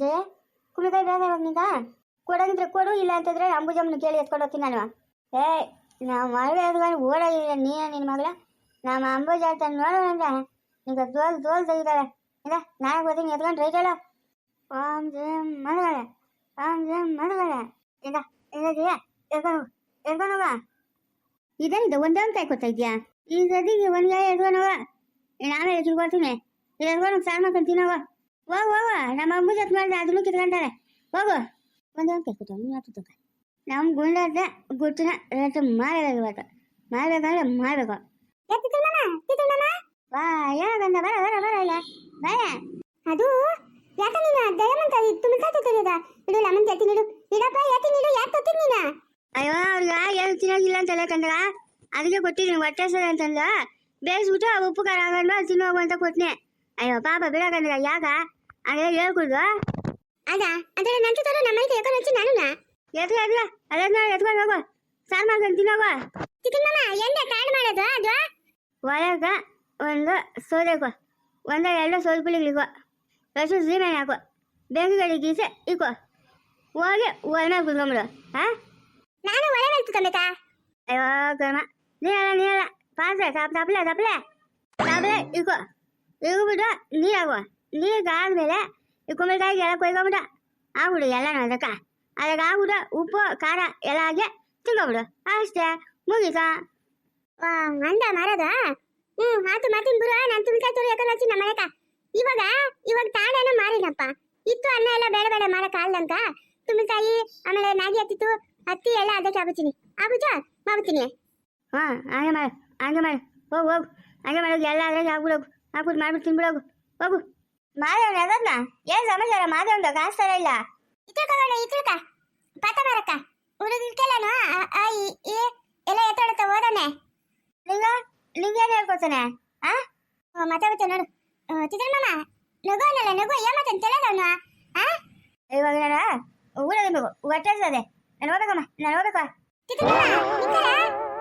ಜಯ ಕುಂಬಳಕಾಯಿ ಬೇಗ ಇವಾಗ ನಿಂಗ ಕೊಡು, ಇಲ್ಲ ಅಂತಂದ್ರೆ ಅಂಬುಜಮ್ಮನ ಕೇಳಿ ಎತ್ಕೊಂಡು ಹೋಗ್ತೀನಿ ನಾನು. ಏ ನಾವು ಮದುವೆ ಎತ್ಕೊಂಡು ನೀನು ನೀನ ನಿನ್ನ ಮಗಳ? ನಮ್ಮ ಅಂಬುಜ ಅಂತ ನೋಡೋಣ ಅಂದ್ರೆ ಈಗ ತೋಲ್ ತೋಲ್ ತೆಗಿತಾಳೆ. ಇಲ್ಲ, ನಾಳೆ ಬರ್ತೀನಿ, ಎತ್ಕೊಂಡು ರೈತಲ್ಲ ಓಂ ಜಯಂ ಮದಗಳೇ ಓಂ ಜಮ್ ಮದಗಳೇ ಇಲ್ಲ ಇಲ್ಲ ಜಯ, ಎತ್ಕೊಂಡು ಎತ್ಕೊಂಡು ಹೋಗ. ಇದೇನಿದೆ ಒಂದೇ ಒಂದು ಕಾಯಿ ಇದೆಯಾ ಈ ಸದಿಗೆ ಒಂದು ಕಾಯಿ ಎತ್ಕೊಂಡು ಹೋಗ. ನಾವೇ ಎತ್ಕೊಳ್ತೀನಿ ಎತ್ಕೊಂಡು ಸಾರ್ ಮಾಡ್ಕೊಂಡು ಹೋಗು ವಾ ನಮ್ಮ ಅಮ್ಮ ಜೊತೆ ಮಾಡಿದ್ರೆ ಅದನ್ನು ಕಿತ್ಕೊಂತಾರೆ ಹೋಗು. ಒಂದೇ ಒಂದು ಕೈ ಕೊಟ್ಟು ನೀನು ಹತ್ತು ನಮ್ಮ ಗುಂಡದ ಗುಟ್ಟಿನ ರೇಟ್ ಮಾಡಬೇಕು ಇವತ್ತು ಮಾಡಬೇಕಂದ್ರೆ ಮಾಡಬೇಕು ವಾ ಏನಂದ ಬರ ಬರ ಬರ, ಇಲ್ಲ. ಅದು, ಯಾಕ ನೀನು ದಯಮಂತ ತುಂಬಿಸಾತ ತಿಳಿದ ಇಡು, ಲಮನ್ ಕೇಳ್ತೀನಿ ನೀಡು. ಇಡಪ್ಪ, ಯಾಕೆ ನೀಡು ಯಾಕೆ ತೊತ್ತೀನಿ ನೀನ? ಅಯ್ಯೋ, ಅವ್ರಿಗೆ ಏನು ತಿನ್ನೋಗಿಲ್ಲ ಅಂತ ಅದಕ್ಕೆ ಕೊಟ್ಟಿದ್ದೀನಿ ಹೊಟ್ಟೆ ಸರಿ ಅಂತಂದ. ಬೇಯಿಸ್ಬಿಟ್ಟು ಉಪ್ಪು ಖಾರ ಹಾಕೊಂಡು ತಿನ್ನೋಗು ಅಂತ ಕೊಟ್ನೆ. ಅಯ್ಯೋ, ಪಾಪ ಬಿಡಕಂದ್ರ ಯಾಕ? ಹಾಗೆ ಹೇಳ್ಕೊಡ್ದು ಅದ ಅದರ ನಂತರ ತರ ನಮ್ಮ ಮನೆಗೆ ಯಾಕೋ ಹಚ್ಚಿ ನಾನು ಎತ್ಲ ಎತ್ಲ ಅದನ್ನ ಎತ್ಕೊಂಡು ಹೋಗು. ಸಾರು ಮಾಡ್ಕೊಂಡು ತಿನ್ನೋಗು ಚಿಕ್ಕಮ್ಮಮ್ಮ ಎಂದ ಕಾಣ್ ಮಾಡೋದು ಅದು? ಒಳಗ ಒಂದು ಸೋದೆಕೋ ಒಂದು ಎರಡು ಸೋಲ್ಪಿಳಿಗಳಿಗೋ ಎಷ್ಟು ಸೀಮೆ ಹಾಕೋ. ಬೆಂಕಿಗಳಿಗೆ ಗೀಸೆ ಇಕೋ ಹೋಗಿ ಒಳಗೆ ಕುತ್ಕೊಂಬಿಡು ಹಾ ನಾನು ಒಳೆ ನಿಲ್ತ್ಕೊಬೇಕಾ ಅಯ್ಯೋ ಕರ್ಮ ನೀರಲ್ಲ ನೀರಲ್ಲ ಪಾತ್ರೆ ತಪ್ ತಪ್ಪಲೆ ತಪ್ಪಲೆ ತಪ್ಪಲೆ ಇಕೋ ನೀ ನೀರಾಗುವ ನೀರು ಆದ್ಮೇಲೆ ಈ ಕುಂಬಳಕಾಯಿಗೆ ಎಲ್ಲ ಕೊಯ್ಕೊಂಬಿಟ್ಟು ಆಗ್ಬಿಡು ಎಲ್ಲನೂ ಅದಕ್ಕೆ. ಅದಕ್ಕೆ ಆಗ್ಬಿಟ್ಟು ಉಪ್ಪು ಖಾರ ಎಲ್ಲ ಹಾಕಿ ತಿನ್ಕೊಬಿಡು. ಅಷ್ಟೇ ವಾ ಅಂದ ಮಾರದ? ಹ್ಮ್ ಆತು ಮಾಡ್ತೀನಿ ಬಿಡು ನಾನು ತುಂಬಿಸಾತ ತೋರು ಯಾಕಂದ್ರೆ ಹಚ್ಚಿ ನಮ್ಮ ಮನೆಕ. ಇವಾಗ ಇವಾಗ ತಾಡೇನ ಮಾರಿನಪ್ಪ ಇತ್ತು ಅನ್ನ ಎಲ್ಲ ಬೇಡ ಬೇಡ ಮಾಡಕ್ ಆಗಲ್ಲಂತ ತುಂಬಿಸಾಯಿ ಆಮೇಲೆ ನಾಗಿ ಹತ್ತಿತ್ತು ಹತ್ತಿ ಎಲ್ಲ ಅದಕ್ಕೆ ಆಗುತ್ತೀನಿ ಆಗುಜ ಮಾಡ್ತೀನಿ ಹಾಂ ಹಾಗೆ ಮಾಡು ಹಾಗೆ ಮಾಡು. ಹೋಗು ಹೋಗು. ಹಾಗೆ ಮಾಡೋದು ಎಲ್ಲ ಅದಕ್ಕೆ ಆಗ್ಬಿಡೋಗು ಹಾಕ್ಬಿಟ್ಟು ಮಾಡ್ಬಿಟ್ಟು ತಿನ್ಬಿಡೋಗು ಹೋಗು. ಮಾದೇವನ ಅದನ್ನ? ಏನು ಸಮಾಚಾರ? ಮಾದೇವನ ಕಾಸ್ತಾರ ಇಲ್ಲ. ಇತ್ರಕಗಳ ಇತ್ರಕ ಪತ ಮಾರಕ್ಕ ಹುಡುಗಿರ್ಕೆಲ್ಲನು ಎಲ್ಲ ಎತ್ತೊಳತ್ತ ಓದನೆ? ನಿಂಗ? ನಿಂಗೇನು ಹೇಳ್ಕೊತಾನೆ ಆ? ಮಾತಾಡುತ್ತೆ ನೋಡು. ಚಿತ್ರಮ್ಮ ನಗು ಅನ್ನಲ್ಲ ನಗು ಏಮತ್ತಂತ ತಿಳಿದವನು? ಆ? ಇವಾಗ ನಾನು ಊರಬೇಕು ಹೊಟ್ಟೆ ಸದೆ ನಾನು ಹೋಗ್ಬೇಕಮ್ಮ ನಾನು ಹೋಗ್ಬೇಕು ಚಿತ್ರಮ್ಮ ನಿಂಕಲ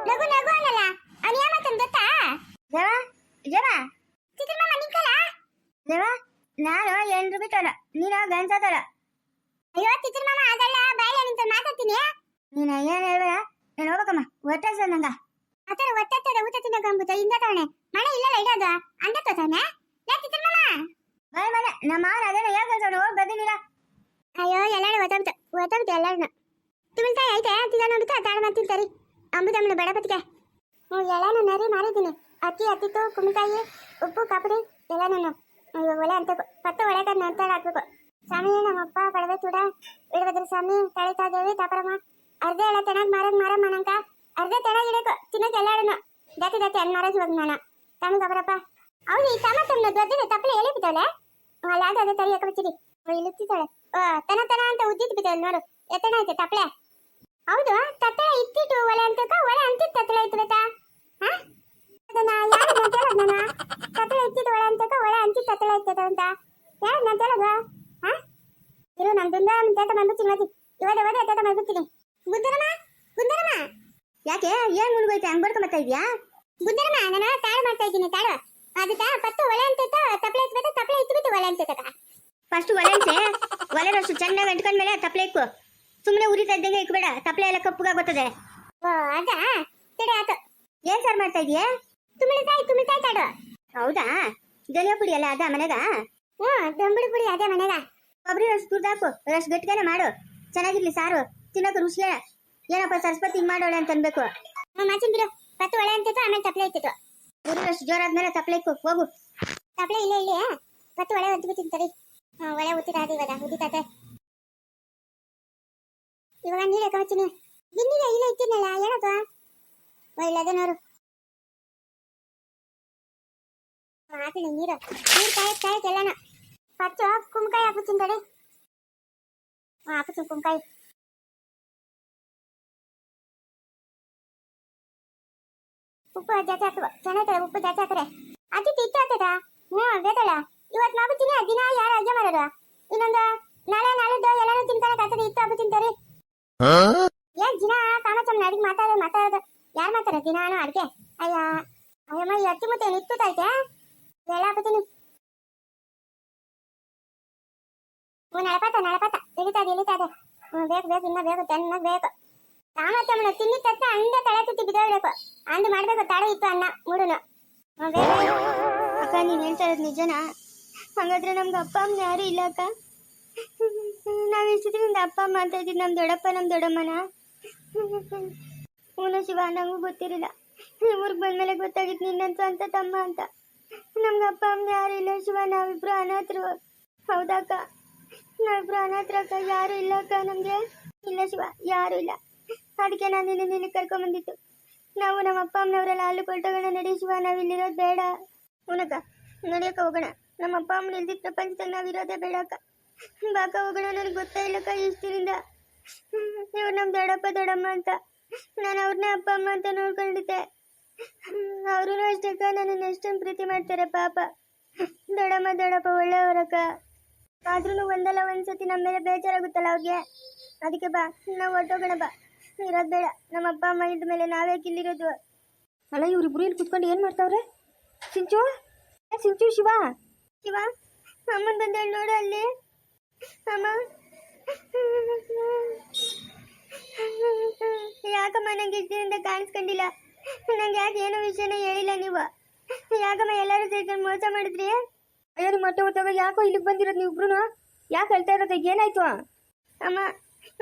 ನಗು ನಗು ಅನ್ನಲ್ಲ ಅವನು ಏಮತ್ತಂತ ಗೊತ್ತಾ ಜವ ಜವ ಚಿತ್ರಮ್ಮ ನಿಂಕಲ ಜವ ನಾನು ಎಂಟು ಬಿಟ್ಟೋಣ ನೀನು ಗಂಟೋಣ ಅಯ್ಯೋ ಚಿತ್ರಮ್ಮ ಅದಲ್ಲ ಬಾಯಿಲೆ ನಿಂತ ಮಾತಾಡ್ತೀನಿ ನೀನು ಏನು ಹೇಳ್ಬೇಡ ನಾನು ಹೋಗ್ಬೇಕಮ್ಮ ಹೊಟ್ಟೆ ಸದ ನಂಗ ಆತರ ಊಟ ಗಂಬುತ ಇಂದ ತಾನೆ ಮನೆ ಇಲ್ಲ ಇಡೋದು? ಅಂದ ತಾನೆ ಯಾ ಚಿತ್ರಮ್ಮ ಬಾಯ್ ಮನೆ ನಮ್ಮ ಮಾವನ ಅದೇನೋ ಹೇಳ್ಕೊಳ್ತಾನೆ ಹೋಗಿ ಬರ್ತೀನಿಲ್ಲ ಅಯ್ಯೋ ಎಲ್ಲಾರು ಒತ್ತಂತ ಒತ್ತಂತ ಎಲ್ಲಾರನ್ನ ತಾಯಿ ಐತೆ ತಿನ್ನ ನೋಡುತ್ತಾ ತಾಳ ಮಾಡ್ತಿರ್ತಾರಿ ಅಂಬುದಮ್ಮನ ಬಡಪತಿಗೆ ಹ್ಞೂ ಎಲ್ಲಾನು ನರಿ ಮಾರಿದ್ದೀನಿ ಅತ್ತಿ ಅತ್ತಿತ್ತು ಕುಮಿತಾಯಿ ಉಪ್ಪು ಕಾಪುಡಿ ಎಲ್ಲಾನು ಒಲೆ ಅಂತ ಪತ್ತು ಒಳಗ ನಂತರ ಹಾಕ್ಬೇಕು. ಸ್ವಾಮಿ ನಮ್ಮಪ್ಪ ಪಡವೆ ಕೂಡ ಇಡಬದ್ರ ಸ್ವಾಮಿ ತಳಿತಾ ದೇವಿ ತಾಪರಮ್ಮ. ಅರ್ಧ ಎಲ್ಲ ತೆನಾಗ್ ಮಾರದ್ ಮಾರಮ್ಮ ನಂಕ ಅರ್ಧ ತೆನಾಗ್ ಇಡಬೇಕು ಎಲ್ಲಾರನು. ದತ್ತಿ ದತ್ತಿ ಅಲ್ಲಿ ಮಾರಜ್ ಹೋಗ್ ನಾನು ಗಬರಪ್ಪ ಅವನು ಈ ತಮ್ಮ ತಮ್ಮ ದೊಡ್ಡದ ತಪ್ಪಲೆ ಎಲ್ಲಿ ಬಿದ್ದಾವಳೆ ಅಲ್ಲ ಅದು ತಲೆ ಆ, ತನ ತನ ಅಂತ ಉದ್ದಿತ್ ಬಿದ್ದಾಳೆ ನೋಡು. ಎತ್ತಣ ಐತೆ ತಪ್ಪಲೆ. ಹೌದು ತತ್ತಳೆ ಇತ್ತಿಟ್ಟು ಒಲೆ ಅಂತ ಒಲೆ ಅಂತಿತ್ತು ತತ್ತಳೆ ಇತ್ತು ಬೇತಾ ಅದನ್ನ ಯಾರು ನಾನು ಕೇಳೋದು ನಾನು ತತ್ತಳೆ ಇತ್ತಿದ್ದು ಒಲೆ ಅಂತ ಒಲೆ ಅಂತಿತ್ತು ತತ್ತಳೆ ಇತ್ತದ ಅಂತ. ಯಾರು ನಾನು ಕೇಳೋದು ಹಾ? ಇರು ನಾನು ದುಂದ ತೇಟ ಬಂದ್ಬಿಡ್ತೀನಿ ಮತಿ ಇವಾಗ ಇವಾಗ ತೇಟ ಬಂದ್ಬಿಡ್ತೀನಿ. ಗುಂದರಮ್ಮ ಗುಂದರಮ್ಮ ಯಾಕೆ ಏನು ಮುಳುಗೋಯ್ತು? ಹಂಗೆ ಬರ್ಕೊಂಬತ್ತಾ ಇದೆಯಾ? ಬುದ್ಧರಮ್ಮ ನಾನು ತಾಳು ಮಾಡ್ತಾ ಇದ್ದೀನಿ ತಾಳು ಅದಕ್ಕ ಪತ್ತು ಒಲೆ ಅಂತ ತಪ್ಪಲೆ ಇತ್ತು ತಪ್ಪಲೆ ಇತ್ತು ಒಲೆ ಅಂತ ಫಸ್ಟ್ ಒಲೆಂತೆ ಒಲೆರಷ್ಟು ಚೆನ್ನಾಗಿ ಅಂಟ್ಕೊಂಡ್ಮೇಲೆ ತಪ್ಪಲೆ ಇಕ್ಕು. ಸುಮ್ಮನೆ ಉರಿತಾ ಇದ್ದಂಗೆ ಇಕ್ಬೇಡ ತಪ್ಪಲೆ ಎಲ್ಲ ಕಪ್ಪಗಾಗುತ್ತದೆ ಓ ಅದ? ತಡೆ ಆತು. ಏನ್ ಸರ್ ಮಾಡ್ತಾ ಇದೀಯ ತುಮಿ ತುಮಿಳ್ತಾಯಿ ತಾಡು. ಹೌದಾ? ಧನಿಯಾ ಪುಡಿ ಅಲ್ಲ ಅದ ಮನೆಗ ಹ್ಞೂ ದೊಂಬುಡಿ ಪುಡಿ ಅದೇ ಮನೆಗ ಕೊಬ್ಬರಿ ರಸ್ ತುರ್ದಾಕು ರಸ್ ರಸ ಗಟ್ಟಿಗೆನೆ ಮಾಡು. ಚೆನ್ನಾಗಿರ್ಲಿ ಸಾರು. ತಿನ್ನೋಕೆ ರುಚಿಯ ಏನಪ್ಪ ಸರಸ್ವತಿ ಹಿಂಗ್ ಮಾಡೋಳೆ ಅಂತ ಅನ್ಬೇಕು. ಮಾಚಿನ್ ಬಿಡು. ಪತ್ತು ಒಳೆ ಅಂತಿತ್ತು ಆಮೇಲೆ ತಪ್ಪಲೆ ಇತ್ತಿತ್ತು ಉರಿ ಜೋರ ಆದ್ಮೇಲೆ ತಪ್ಪಲೆ ಇಕ್ಕು ಹೋಗು. ತಪ್ಪಲೆ ಇಲ್ಲ ಇಲ್ಲಿ ಪತ್ತು ಒಳೆ ಒತ್ತಿ ಬಿಟ್ಟಿನಿ ತಡಿ ಒಳೆ ಉತ್ತಿರ ಅದು ಇವಾಗ ಉದಿತಾತೆ ಇವಾಗ ನೀರು ಹಾಕೋತೀನಿ ಬಿನ್ನಿಗೆ ಇಲ್ಲೇ ಇತ್ತಿನಲ್ಲ ಏನಪ್ಪ ಒಳ್ಳೆದ ನೋಡು. ಹಾಕಿನಿ ನೀರು. ನೀರು ಕಾಯಕ್ ಕಾಯಕ್ ಎಲ್ಲಾನ ಪಚ್ಚು ಕುಂಕಾಯಿ ಹಾಕುತ್ತೀನಿ ತಡಿ. ಹಾಕುತ್ತೀನಿ ಕುಂಕಾಯಿ ಉಪ್ಪು ಜಾಸ್ತಿ ಹಾಕುವ ಚೆನ್ನಾಗಿರ್ತದೆ ಉಪ್ಪು ಜಾಸ್ತಿ ಹಾಕ್ರೆ. ಅಜ್ಜಿ ತಿಟ್ಟು ಆಗ್ತದ? ಹ್ಞೂ ಬೇಕಲ್ಲ. ಇವತ್ತು ತಿನ್ನಿ ದಿನ ಯಾರು ಅಜ್ಜೆ ಮಾಡೋರು? ಇನ್ನೊಂದು ನಾಳೆ ನಾಳಿದ್ದು ಎಲ್ಲಾನು ತಿಂತಾರೆ ಆಗ್ತದೆ ಇತ್ತು ಹಬ್ಬ ತಿಂತಾರೆ. ಏನ್ ದಿನ ಕಾಮಚಮ್ಮ ಅಡಿಗೆ ಮಾತಾಡೋದು ಮಾತಾಡೋದು? ಯಾರು ಮಾಡ್ತಾರೆ ದಿನಾನು ಅಡ್ಗೆ? ಅಯ್ಯ ಅಯ್ಯಮ್ಮ ಈ ಅತ್ತಿ ಮುತ್ತೆ ಐತೆ ಎಲ್ಲ ಹಾಕ್ತೀನಿ ಹ್ಞೂ ನಳಪಾತ ನಳಪಾತ. ಇಳಿತಾ ಇದೆ ಇಳಿತಾ ಇದೆ. ಹ್ಞೂ ಬೇಕು ಬೇಕು ಇನ್ನ ಬೇಕು ಚೆನ್ನಾಗಿ ಬೇಕು. ಸಾಮರ್ಥ್ಯ ತಿನ್ನಿ ತಕ್ಷಣ ಅಂದ ತಲೆ ತುತ್ತಿ ಬಿದ್ದೋಗ್ಬೇಕು. ಅಂದು ಮಾಡ್ಬೇಕು, ತಡೆ ಇತ್ತು ಅನ್ನ, ಮೂಡುನು. ಅಕ್ಕ, ನೀನು ಹೇಳ್ತಾ ಇರೋದು ನಿಜನಾ? ಹಾಗಾದ್ರೆ ನಮ್ಗೆ ಅಪ್ಪ ಅಮ್ಮ ಯಾರು ಇಲ್ಲ, ಅಕ್ಕ? ನಾವು ಇಷ್ಟು ದಿನದಿಂದ ಅಪ್ಪ ಅಮ್ಮ ಅಂತ ಇದ್ದೀವಿ ನಮ್ಮ ದೊಡ್ಡಪ್ಪ ನಮ್ಮ ದೊಡ್ಡಮ್ಮನ? ಹ್ಞೂ ಶಿವ, ನಂಗೂ ಗೊತ್ತಿರಲಿಲ್ಲ. ಊರಿಗೆ ಬಂದ್ಮೇಲೆ ಗೊತ್ತಾಗಿತ್ತು ನಿನ್ನಂತ ಅಂತ ತಮ್ಮ ಅಂತ. ನಮ್ಗೆ ಅಪ್ಪ ಅಮ್ಮ ಯಾರು ಇಲ್ಲ, ಶಿವ, ನಾವಿಬ್ರು ಅನಾಥರು. ಹೌದಕ್ಕ ನಾವಿಬ್ರು ಅನಾಥರಕ್ಕ ಯಾರು ಇಲ್ಲ, ಅಕ್ಕ, ನಮಗೆ? ಇಲ್ಲ, ಶಿವ, ಯಾರು ಇಲ್ಲ. ಅದಕ್ಕೆ ನಾನು ನಿನ್ನ ನಿನ್ನೆ ಕರ್ಕೊಂಡ್ಬಂದಿತ್ತು ನಾವು ನಮ್ಮ ಅಪ್ಪ ಅಮ್ಮನವರೆಲ್ಲ ಅಲ್ಲಿ ಕೊಟ್ಟೋಗೋಣ ನಡೆಸುವ, ನಾವು ಇಲ್ಲಿರೋದು ಬೇಡ. ಉನಕ ನಡೆಯಕ್ಕ ಹೋಗೋಣ. ನಮ್ಮ ಅಪ್ಪ ಅಮ್ಮನ ಇಲ್ದಿದ್ದ ಪ್ರಪಂಚದಾಗ ನಾವು ಇರೋದೇ ಬೇಡ ಬಾಕ ಹೋಗೋಣ ನನಗೆ ಗೊತ್ತೇ ಇಲ್ಲಕ್ಕ ಇಷ್ಟಿನಿಂದ ಇವ್ರು ನಮ್ಮ ದೊಡ್ಡಪ್ಪ, ದೊಡ್ಡಮ್ಮ ಅಂತ. ನಾನು ಅವ್ರನ್ನ ಅಪ್ಪ, ಅಮ್ಮ ಅಂತ ನೋಡ್ಕೊಂಡಿದ್ದೆ. ಅವರು ಅಷ್ಟಕ್ಕ ನಾನು ನನ್ನನ್ನು ಎಷ್ಟೊಂದು ಪ್ರೀತಿ ಮಾಡ್ತಾರೆ ಪಾಪ. ದೊಡ್ಡಮ್ಮ, ದೊಡ್ಡಪ್ಪ ಒಳ್ಳೆಯವರಕ್ಕ ಆದ್ರೂ ಒಂದಲ್ಲ ಒಂದ್ಸತಿ ನಮ್ಮ ಮೇಲೆ ಬೇಜಾರಾಗುತ್ತಲ್ಲ ಅವ್ರಿಗೆ? ಅದಕ್ಕೆ ಬಾ, ನಾವು ಹೋಗೋಣ ಬಾ. ಇರೋದು ಬೇಡ. ನಮ್ಮ ಅಪ್ಪ ಅಮ್ಮ ಇದ್ದ ಮೇಲೆ ನಾವೇ ಇಲ್ಲಿರೋದು ಅಲ್ಲ ಇವ್ರಿಬ್ರು ಇಲ್ಲಿ ಕುತ್ಕೊಂಡು ಏನು ಮಾಡ್ತಾವ್ರೆ? ಸಿಂಚು? ಏ ಸಿಂಚು ಶಿವ? ಶಿವ ಅಮ್ಮನ ಬಂದೇಳಿ ನೋಡು ಅಲ್ಲಿ. ಅಮ್ಮ. ಯಾಕಮ್ಮ ನಂಗೆ ಇಷ್ಟಿನಿಂದ ಕಾಣಿಸ್ಕೊಂಡಿಲ್ಲ? ನಂಗೆ ಯಾಕೆ ಏನೋ ವಿಷಯನ ಹೇಳಿಲ್ಲ ನೀವು? ಯಾಕಮ್ಮ ಎಲ್ಲರೂ ಸೇರ್ಕೊಂಡು ಮೋಸ ಮಾಡಿದ್ರಿ? ಅಯ್ಯೋ ನಿಮ್ಮ ಮೊಟ್ಟೆ ಹೊತ್ತಾಗ ಯಾಕೋ ಇಲ್ಲಿಗೆ ಬಂದಿರೋದು ನೀವು ನೀವಿಬ್ರು ಯಾಕೆ ಹೇಳ್ತಾ ಇರೋದು? ಏನಾಯ್ತು? ಅಮ್ಮ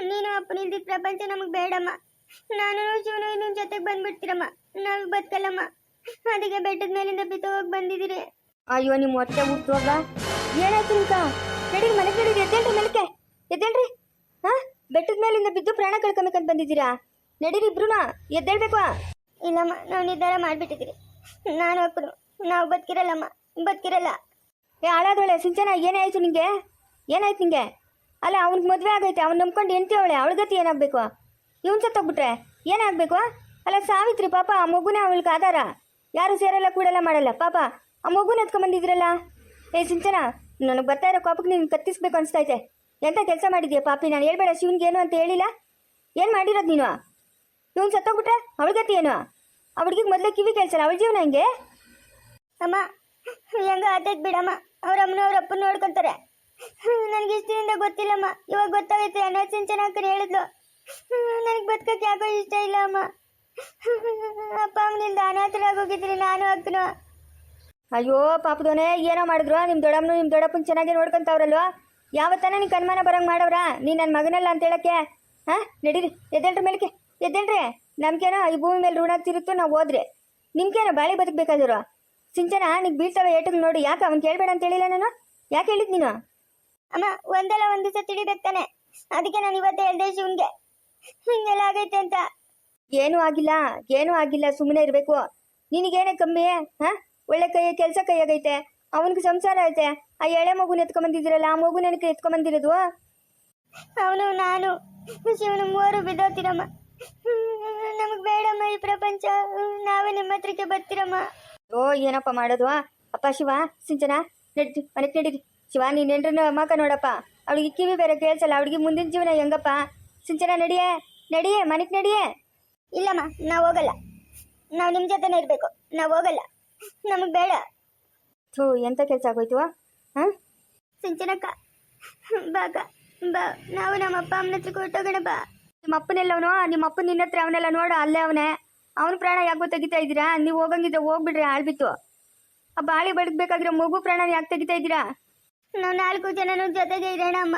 ನೀನು ಅಪ್ಪನ ಇಲ್ದಿದ್ದ ಪ್ರಪಂಚ ನಮಗೆ ಬೇಡಮ್ಮ. ನಾನು ಶಿವನು ಇನ್ನೊಂದು ಜೊತೆಗೆ ಬಂದ್ಬಿಡ್ತೀರಮ್ಮ. ನಾವು ಬದುಕಲ್ಲಮ್ಮ. ಅದಕ್ಕೆ ಬೆಟ್ಟದ ಮೇಲಿಂದ ಬಿದ್ದು ಹೋಗಿ ಬಂದಿದ್ದೀರಿ. ಅಯ್ಯೋ ನಿಮ್ಮ ಹೊಟ್ಟೆ ಹುಟ್ಟುವಾಗ ಏನಾಯ್ತು ನಿಮ್ಕ ನಡೀರಿ ಮನೆ ನಡೀರಿ ಎದ್ದೇಳ್ರಿ ಮೇಲಕ್ಕೆ. ಎದ್ದೇಳ್ರಿ. ಹಾ? ಬೆಟ್ಟದ ಮೇಲಿಂದ ಬಿದ್ದು ಪ್ರಾಣ ಕಳ್ಕೊಬೇಕಂತ ಬಂದಿದ್ದೀರಾ? ನಡೀರಿ ಇಬ್ರುನ? ಎದ್ದೇಳ್ಬೇಕು. ಇಲ್ಲಮ್ಮ ನಾವು ನಿರ್ಧಾರ ಮಾಡಿಬಿಟ್ಟಿದ್ದೀರಿ. ನಾನು ಅಪ್ಪನು. ನಾವು ಬದುಕಿರಲ್ಲಮ್ಮ. ಬದುಕಿರಲ್ಲ. ಏ ಹಾಳಾದೊಳೆ ಸಿಂಚನ ಏನೇ ಆಯ್ತು ನಿಂಗೆ? ಏನಾಯ್ತು ನಿಂಗೆ? ಅಲ್ಲ, ಅವ್ನಿಗೆ ಮದುವೆ ಆಗೈತೆ ಅವ್ನು ನಂಬ್ಕೊಂಡು ಹೆಂಡ್ತಿ ಅವಳೆ, ಅವಳ ಗತಿ ಏನಾಗಬೇಕು? ಇವನ್ ಸತ್ತೋಗ್ಬಿಟ್ರೆ ಏನಾಗಬೇಕು ಅಲ್ಲ, ಸಾವಿತ್ರಿ, ಪಾಪ, ಆ ಮಗುನೇ ಅವಳಿಗೆ ಆಧಾರ. ಯಾರು ಸೇರಲ್ಲ, ಕೂಡಲ್ಲ ಮಾಡಲ್ಲ, ಪಾಪ. ಆ ಮಗುನ ಎತ್ಕೊಂಬಂದಿದ್ರಲ್ಲ ಏ, ಸಿಂಚನ, ನನಗೆ ಬರ್ತಾ ಇರೋ ಕೋಪಕ್ಕೆ ನೀನು ಕತ್ತಿಸ್ಬೇಕು ಅನಿಸ್ತೈತೆ ಎಂತ ಕೆಲಸ ಮಾಡಿದ್ಯಾ, ಪಾಪಿ? ನಾನು ಹೇಳ್ಬೇಡ, ಶಿವನ್ಗೆ ಏನು ಅಂತ ಹೇಳಿಲ್ಲ. ಏನು ಮಾಡಿರೋದು ನೀನು? ಇವನು ಸತ್ತೋಗ್ಬಿಟ್ರೆ ಅವಳ ಗತಿ ಏನು? ಅವಳಿಗೆ ಮೊದಲೇ ಕಿವಿ ಕೇಳಿಸಲ್ಲ, ಅವಳ ಜೀವನ ಹೆಂಗೆ? ಅಮ್ಮ, ಹೆಂಗ ಆತೈತ್ ಬಿಡಮ್ಮ. ಅವ್ರ ಅಮ್ಮನ ಅವ್ರ ಅಪ್ಪನ ನೋಡ್ಕೊಂತಾರೆ. ನನಗೆ ಇಷ್ಟದಿಂದ ಗೊತ್ತಿಲ್ಲಮ್ಮ ಇವಾಗ ಗೊತ್ತಾಗೈತೆ. ಅಣ್ಣ ಸಿಂಚನಾಕರ್ ಹೇಳಿದ್ಲು. ನನಗೆ ಬದುಕಕ್ಕೆ ಯಾಕೋ ಇಷ್ಟ ಇಲ್ಲ, ಅಮ್ಮ. ಅಪ್ಪ ಅಮ್ಮನಿಂದ ಅನಾಥರಾಗೋಗಿದ್ರಿ ನಾನು ಅಕ್ಕನು. ಅಯ್ಯೋ ಪಾಪದೋನೇ ಏನೋ ಮಾಡಿದ್ರು. ನಿಮ್ಮ ದೊಡ್ಡಮ್ಮನು ನಿಮ್ಮ ದೊಡ್ಡಪ್ಪನ ಚೆನ್ನಾಗಿ ನೋಡ್ಕೊಂತವ್ರಲ್ವಾ? ಯಾವತ್ತಾನ ನೀನು ಕನ್ಮಾನ ಬರಂಗೆ ಮಾಡವ್ರಾ? ನೀ ನನ್ನ ಮಗನಲ್ಲ ಅಂತ ಹೇಳಕ್ಕೆ? ಹಾಂ? ನಡೀರಿ, ಎದ್ದೇಳ್ರಿ ಮೇಲಕ್ಕೆ. ಎದ್ದೇಳ್ರಿ. ನಮ್ಗೇನೋ ಈ ಭೂಮಿ ಮೇಲೆ ಋಣ ನಾವು ಹೋದ್ರೆ. ನಿಮ್ಗೇನೋ ಬಾಳಿ ಬದುಕಬೇಕಾದ್ರು ಸಿಂಚನ ನೀನು ಬೀಳ್ತಾವೆ ಏಟಕ್ಕೆ ನೋಡಿ, ಯಾಕೆ? ಅವ್ನು ಕೇಳಬೇಡ ಅಂತ ಹೇಳಿಲ್ಲ ನಾನು? ಯಾಕೆ ಹೇಳಿದ್ ನೀನು? ಅಮ್ಮ ಒಂದಲ್ಲ ಒಂದು ದಿವಸ ತಿಳಿಬೇಕು ತಾನೆ. ಅದಕ್ಕೆ ನಾನು ಇವತ್ತು ಹೇಳ್ದೆ ಶಿವನ್ಗೆ. ಹಿಂಗೆಲ್ಲ ಆಗೈತೆ ಅಂತ. ಏನೂ ಆಗಿಲ್ಲ ಏನೂ ಆಗಿಲ್ಲ ಸುಮ್ಮನೆ ಇರಬೇಕು. ನಿನಗೇನೇ ಕಮ್ಮಿ ಹಾ? ಒಳ್ಳೆ ಕೈ ಕೆಲಸ ಕೈಯಾಗೈತೆ ಅವನಿಗೆ ಸಂಸಾರ ಐತೆ. ಆ ಎಳೆ ಮಗುನ ಎತ್ಕೊಂಬಂದಿದ್ದೀರಲ್ಲ ಆ ಮಗು ನನಗೆ ಎತ್ಕೊಂಬಂದಿರೋದು? ಅವನು ನಾನು ಶಿವನು ಮೂವರು ಬಿದ್ದೋತಿರಮ್ಮ ನಮಗ್ ಬೇಡಮ್ಮ ಈ ಪ್ರಪಂಚ. ನಾವೇ ನಿಮ್ಮ ಹತ್ರಕ್ಕೆ ಬರ್ತೀರಮ್ಮ. ಓ ಏನಪ್ಪ ಮಾಡೋದು? ಅಪ್ಪ ಶಿವ ಸಿಂಚನ ನಡಿ ಮನೆಗೆ ನಡೀರಿ ಶಿವ, ನೀನು ನೆಂಟ್ರನ್ನ ಮಕ ನೋಡಪ್ಪ. ಅವಳಿಗೆ ಕಿವಿ ಬೇರೆ ಕೇಳಿಸಲ್ಲ, ಅವಳಿಗೆ ಮುಂದಿನ ಜೀವನ ಹೆಂಗಪ್ಪ? ಸಿಂಚನ, ನಡಿಯೇ? ನಡಿಯೇ ಮನೆಗೆ ನಡಿಯೇ? ಇಲ್ಲಮ್ಮ, ನಾವು ಹೋಗಲ್ಲ. ನಾವು ನಿಮ್ಮ ಜೊತೆನೇ ಇರಬೇಕು. ನಾವು ಹೋಗಲ್ಲ. ನಮಗೆ ಬೇಡ. ಥೂ ಎಂಥ ಕೆಲಸ ಆಗೋಯ್ತು ಹಾಂ ಸಿಂಚನಕ್ಕ, ಬಾಗ, ಬಾ. ನಾವು ನಮ್ಮ ಅಪ್ಪ ಅಮ್ಮನ ಹತ್ರ ಕೊಟ್ಟೋಗೋಣ ಬಾ. ನಿಮ್ಮ ಅಪ್ಪನೆಲ್ಲವನು? ನಿಮ್ಮ ಅಪ್ಪ ನಿನ್ನ ಹತ್ರ ಅವನೆಲ್ಲ ನೋಡು, ಅಲ್ಲೇ ಅವನೇ. ಅವನ ಪ್ರಾಣ ಯಾಕೋ ತೆಗಿತಾ ಇದ್ದೀರಾ? ನೀವು ಹೋಗಂಗಿದ್ರೆ ಹೋಗ್ಬಿಡ್ರಿ ಆಳ್ಬಿತ್ತು ಆ ಬಾಳಿ ಬದುಕಬೇಕಾಗಿರೋ ಮಗು ಪ್ರಾಣ ಯಾಕೆ ತೆಗಿತಾ ಇದ್ದೀರಾ? ನಾವು ನಾಲ್ಕು ಜನನು ಜೊತೆಗೆ ಇರೋಣಮ್ಮ.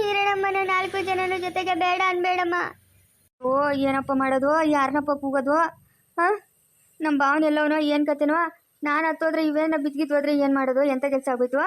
ಇರೋಣಮ್ಮ ನಾವು ನಾಲ್ಕು ಜನನು ಜೊತೆಗೆ ಬೇಡ ಅನ್ಬೇಡಮ್ಮ. ಓ, ಏನಪ್ಪ ಮಾಡೋದು? ಯಾರನ್ನಪ್ಪ ಕೂಗೋದು? ಹಾಂ? ನಮ್ಮ ಭಾವನೆಲ್ಲವನೋ ಏನು ಕತೆನೋ? ನಾನು ಹತ್ತೋದ್ರೆ ಇವೇನ ಬಿದ್ಗಿತ್ತು ಹೋದ್ರೆ ಏನು ಮಾಡೋದು? ಎಂಥ ಕೆಲಸ ಆಗೋಯ್ತು?